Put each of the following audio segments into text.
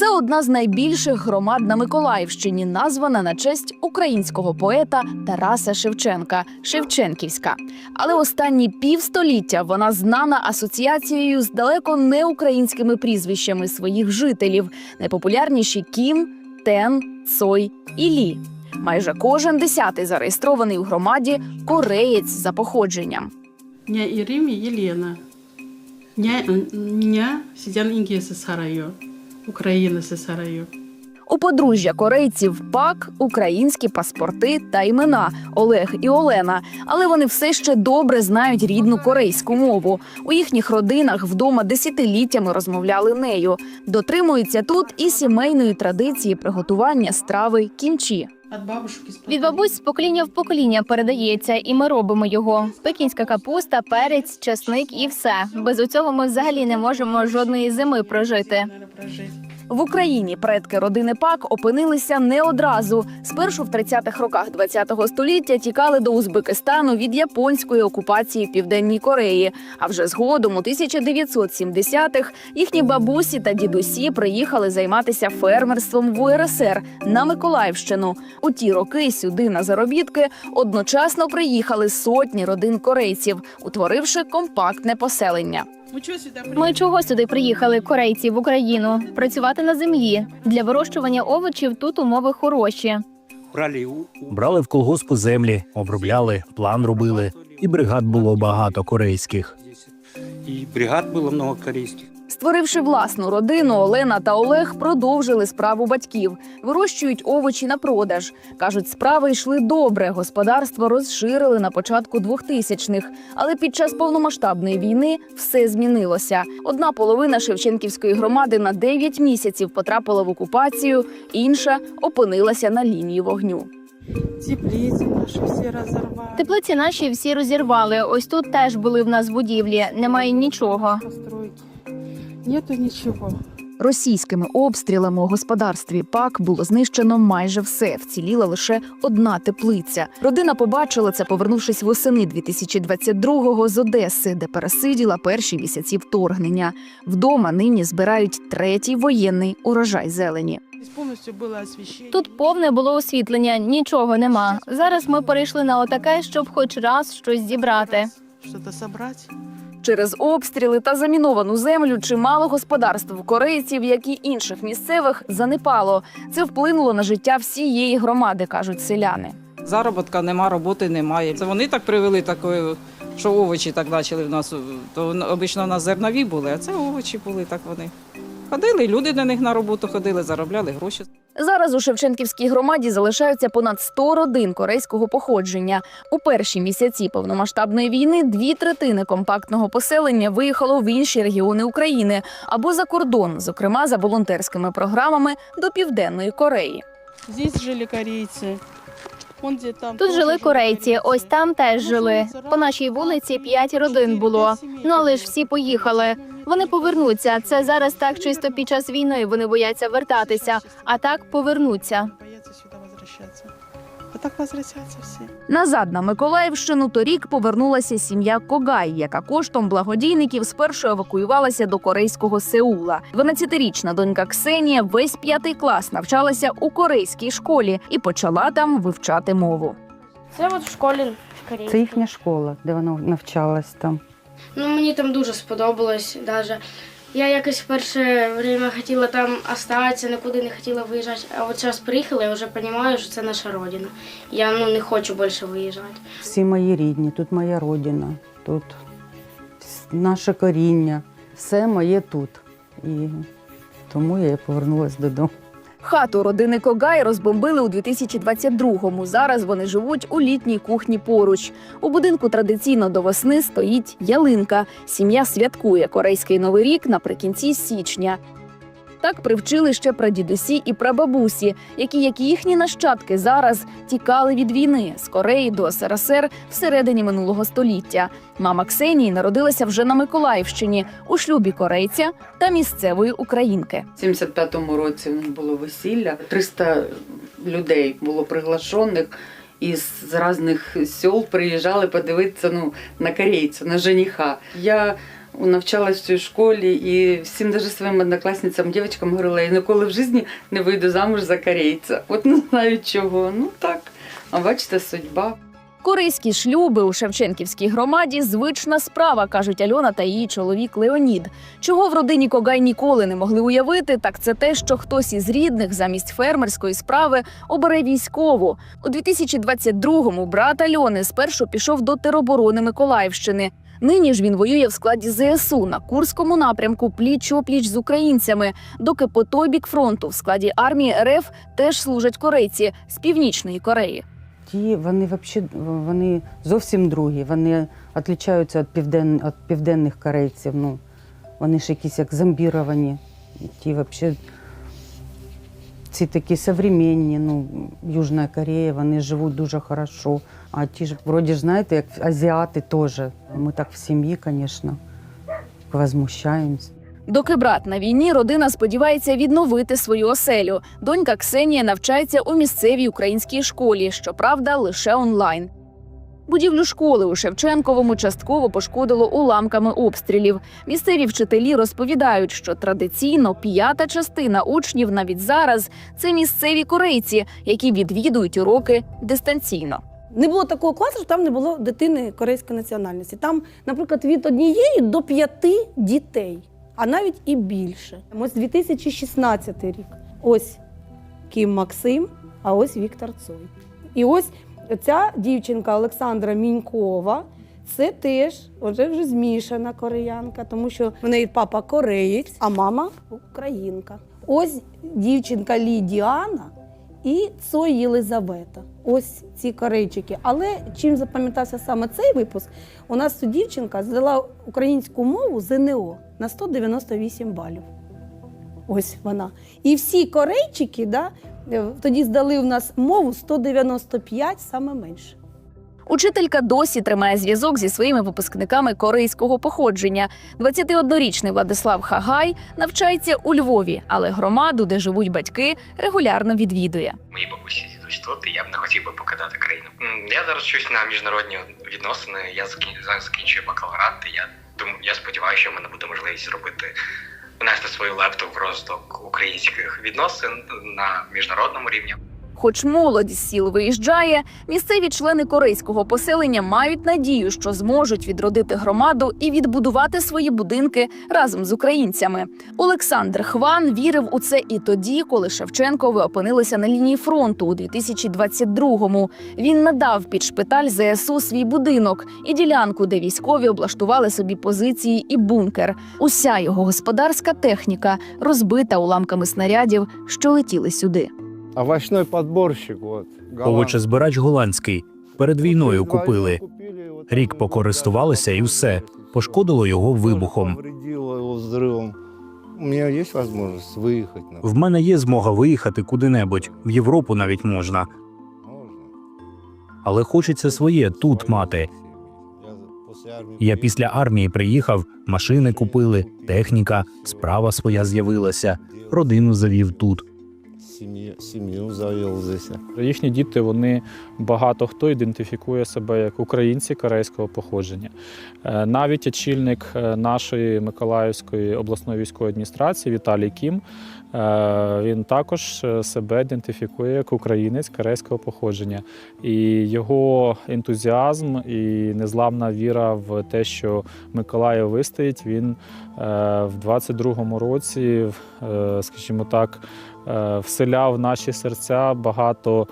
Це одна з найбільших громад на Миколаївщині, названа на честь українського поета Тараса Шевченка Шевченківська. Але останні півстоліття вона знана асоціацією з далеко не українськими прізвищами своїх жителів. Найпопулярніші Кім, Тен, Цой і Лі. Майже кожен десятий зареєстрований у громаді кореєць за походженням. ня Ирим Елена. ня ня Сидян Ингеса Сарайо. Україна Сарайо. У подружжя корейців пак, українські паспорти та імена Олег і Олена. Але вони все ще добре знають рідну корейську мову. У їхніх родинах вдома десятиліттями розмовляли нею. Дотримуються тут і сімейної традиції приготування страви кімчі. Від бабусь з покоління в покоління передається, і ми робимо його. Пекінська капуста, перець, чесник і все. Без цього ми взагалі не можемо жодної зими прожити. В Україні предки родини Пак опинилися не одразу. Спершу в 30-х роках ХХ століття тікали до Узбекистану від японської окупації Південній Кореї. А вже згодом, у 1970-х, їхні бабусі та дідусі приїхали займатися фермерством в УРСР на Миколаївщину. У ті роки сюди на заробітки одночасно приїхали сотні родин корейців, утворивши компактне поселення. Мы что сюда Ми чого сюди приїхали, корейці, в Україну? Працювати на землі. Для вирощування овочів тут умови хороші. брали в колгоспу землі, обробляли, план робили, і бригад було багато корейських. І бригад було много корейских. Створивши власну родину, Олена та Олег продовжили справу батьків, вирощують овочі на продаж. кажуть, справи йшли добре. Господарство розширили на початку 2000-х. Але під час повномасштабної війни все змінилося. Одна половина Шевченківської громади на 9 місяців потрапила в окупацію, інша опинилася на лінії вогню. Теплицы наши все разорвали. Теплиці наші всі розірвали. Ось тут теж були в нас будівлі. Немає нічого. Постройки. Нету ничего. Російськими обстрілами у господарстві ПАК було знищено майже все. Вціліла лише одна теплиця. Родина побачила це, повернувшись восени 2022-го з Одеси, де пересиділа перші місяці вторгнення. Вдома нині збирають третій воєнний урожай зелені. Тут повне було освітлення, нічого нема. Зараз ми перейшли на отаке, щоб хоч раз щось зібрати. Что-то собрать. Через обстріли та заміновану землю чимало господарств корейців, як і інших місцевих, занепало. Це вплинуло на життя всієї громади, кажуть селяни. Заробітка нема, роботи немає. Це вони так привели такою, що овочі так почали в нас. То обично в нас зернові були, а це овочі були, так вони. Ходили, люди до них на роботу ходили, заробляли гроші. Зараз у Шевченківській громаді залишаються понад 100 родин корейського походження. У перші місяці повномасштабної війни дві третини компактного поселення виїхало в інші регіони України або за кордон, зокрема за волонтерськими програмами до Південної Кореї. Тут жили корейцы. Тут жили корейці, ось там теж жили. По нашій вулиці п'ять родин було. Ну але ж всі поїхали. Вони повернуться. Це зараз так чисто під час війни. Вони бояться вертатися, а так повернуться. Возвращаться. Так возвратятся все. Назад на Миколаївщину торік повернулася сім'я Когай, яка коштом благодійників спершу евакуювалася до корейського Сеула. 12-річна донька Ксенія весь п'ятий клас навчалася у корейській школі і почала там вивчати мову. Це от в школі корейській. Це їхня школа, де вона навчалась там. Ну мені там дуже сподобалось. Даже. Я якось перше время хотіла там остатися, нікуди не хотіла виїжджати. А от зараз приїхала, я вже розумію, що це наша родина. Я ну не хочу більше виїжджати. Всі мої рідні, тут моя родина, тут наше коріння, все моє тут. І тому я повернулася додому. Хату родини Когай розбомбили у 2022-му. Зараз вони живуть у літній кухні поруч. У будинку традиційно до весни стоїть ялинка. Сім'я святкує корейський новий рік наприкінці січня. Так привчили ще прадідусі і прабабусі, які, як і їхні нащадки, зараз тікали від війни з Кореї до СРСР всередині минулого століття. Мама Ксенії народилася вже на Миколаївщині у шлюбі корейця та місцевої українки. У 75-му році було весілля. 300 людей було приглашених із з різних сел приїжджали подивитися ну, на корейця, на жениха. Я навчалась в цій школі і всім даже своїм однокласницям, дівчаткам говорила, я ніколи в житті не вийду замуж за корейця. От не знаю чого. Ну так. А бачите, судьба. Корейські шлюби у Шевченківській громаді звична справа, кажуть Альона та її чоловік Леонід. Чого в родині Когай ніколи не могли уявити, так це те, що хтось із рідних замість фермерської справи обере військову. У 2022-му брат Альони спершу пішов до тероборони Миколаївщини. Нині ж він воює в складі ЗСУ на Курському напрямку пліч опліч з українцями, доки по той бік фронту в складі армії РФ теж служать корейці з північної Кореї. Ті вони вообще, вони зовсім другі. Вони відрізняються від, півден, від південних корейців. Ну, вони ж якісь як зомбіровані. Ті вообще, ці такі современні, ну, Южна Корея, вони живуть дуже хорошо. А ті ж, вроді ж, знаєте, як азіати теж. Ми так в сім'ї, звісно, возмущаємось. Доки брат на війні, родина сподівається відновити свою оселю. Донька Ксенія навчається у місцевій українській школі, щоправда, лише онлайн. Будівлю школи у Шевченковому частково пошкодило уламками обстрілів. Місцеві вчителі розповідають, що традиційно п'ята частина учнів навіть зараз це місцеві корейці, які відвідують уроки дистанційно. Не було такого класу, що там не було дитини корейської національності. Там, наприклад, від однієї до п'яти дітей, а навіть і більше. Ось 2016 рік. Ось Кім Максим, а ось Віктор Цой. І ось ця дівчинка Олександра Мінькова. Це теж вже вже змішана кореянка, тому що в неї папа кореєць, а мама українка. Ось дівчинка Лідіана і Цой Єлизавета. Ось ці корейчики. Але чим запам'ятався саме цей випуск? У нас тут дівчинка здала українську мову ЗНО на 198 балів. Ось вона. І всі корейчики да, тоді здали в нас мову 195, саме менше. Учителька досі тримає зв'язок зі своїми випускниками корейського походження. 21-річний Владислав Хагай навчається у Львові, але громаду, де живуть батьки, регулярно відвідує. Мої бабусі дідусь тут, і я б не хотів би покидати країну. Я зараз вчусь на міжнародні відносини. Я закінчую бакалаврат. і Я думаю, я сподіваюся, що в мене буде можливість зробити внести свою лепту в розвиток українських відносин на міжнародному рівні. Хоч молодь з сіл виїжджає, місцеві члени корейського поселення мають надію, що зможуть відродити громаду і відбудувати свої будинки разом з українцями. Олександр Хван вірив у це і тоді, коли Шевченкови опинилися на лінії фронту у 2022-му. Він надав під шпиталь ЗСУ свій будинок і ділянку, де військові облаштували собі позиції і бункер. Уся його господарська техніка розбита уламками снарядів, що летіли сюди. Овощной подборщик, вот. Овочезбирач голландський. Перед війною купили. Рік покористувалися і все. Пошкодило його вибухом. У меня есть возможность выехать. На... В мене є змога виїхати куди-небудь, в Європу навіть можна. Але хочеться своє тут мати. Я після армії приїхав, машини купили, техніка, справа своя з'явилася, родину завів тут. Семью завел здесь. Їхні діти вони багато хто ідентифікує себе як українці корейського походження. Е, Навіть очільник е, нашої Миколаївської обласної військової адміністрації Віталій Кім. е, Він також себе ідентифікує як українець корейського походження. І його ентузіазм і незламна віра в те, що Миколаїв вистоїть, він в 22-му році, скажімо так, вселяв в наші серця багато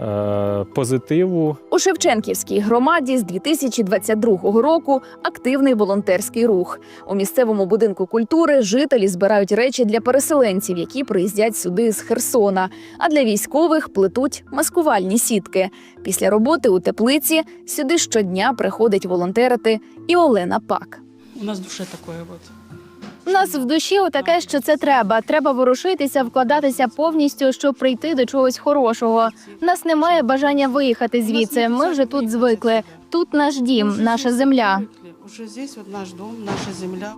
е, позитиву. У Шевченківській громаді з 2022 року активний волонтерський рух. У місцевому будинку культури жителі збирають речі для переселенців, які приїздять сюди з Херсона. А для військових плетуть маскувальні сітки. Після роботи у теплиці сюди щодня приходить волонтерити і Олена Пак. У нас душе такое вот. У нас в душі отаке, що це треба. Треба ворушитися, вкладатися повністю, щоб прийти до чогось хорошого. У нас немає бажання виїхати звідси. Ми вже тут звикли. Тут наш дім, наша земля. Уже здесь вот наш дом, наша земля.